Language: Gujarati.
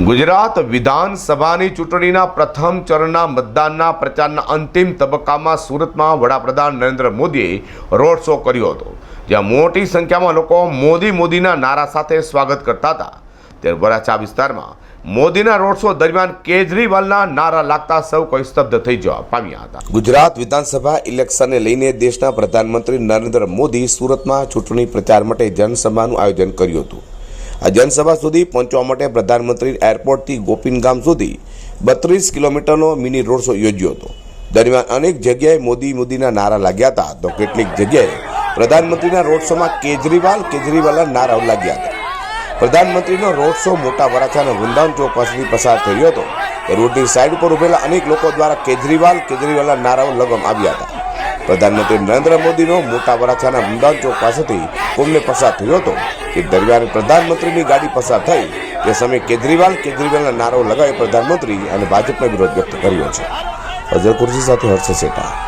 ગુજરાત વિધાનસભાની ચૂંટણીના પ્રથમ ચરણના મતદાનના પ્રચારના અંતિમ તબક્કામાં સુરતમાં વડાપ્રધાન નરેન્દ્ર મોદીએ રોડ શો કર્યો હતો, જ્યાં મોટી સંખ્યામાં લોકો મોદી મોદીના નારા સાથે સ્વાગત કરતા હતા. ત્યારે વરાછા વિસ્તારમાં મોદીના રોડ શો દરમિયાન કેજરીવાલના નારા લાગતા સૌ કોઈ સ્તબ્ધ થઈ જવા પામ્યા હતા. ગુજરાત વિધાનસભા ઇલેક્શનને લઈને દેશના પ્રધાનમંત્રી નરેન્દ્ર મોદી સુરતમાં ચૂંટણી પ્રચાર માટે જનસભાનું આયોજન કર્યું હતું. આ જનસભા સુધી પહોંચવા માટે પ્રધાનમંત્રી એરપોર્ટથી ગોપીનગામ સુધી બત્રીસ કિલોમીટરનો મિની રોડ શો યોજ્યો હતો. દરમિયાન અનેક જગ્યાએ મોદી મોદીના નારા લાગ્યા હતા. તો કેટલીક જગ્યાએ પ્રધાનમંત્રીના રોડ શોમાં કેજરીવાલ, કેજરીવાલના નારાઓ લાગ્યા હતા. પ્રધાનમંત્રીનો રોડ શો મોટા વરાછાના વૃંદાવન ચોક પાસેથી પસાર થયો હતો. રોડની સાઈડ પર ઉભેલા અનેક લોકો દ્વારા કેજરીવાલ, કેજરીવાલના નારાઓ લગમ આવ્યા હતા. પ્રધાનમંત્રી નરેન્દ્ર મોદીનો મોટા વરાછાના વૃંદાવન ચોક પાસેથી કોમને પસાર થયો હતો કે દરમિયાન પ્રધાનમંત્રીની ગાડી પસાર થઈ તે સમયે કેજરીવાલ કેજરીવાલના નારો લગાવી પ્રધાનમંત્રી અને ભાજપનો વિરોધ વ્યક્ત કર્યો છે. અજય કુર્સી સાથે હર્ષ શેઠા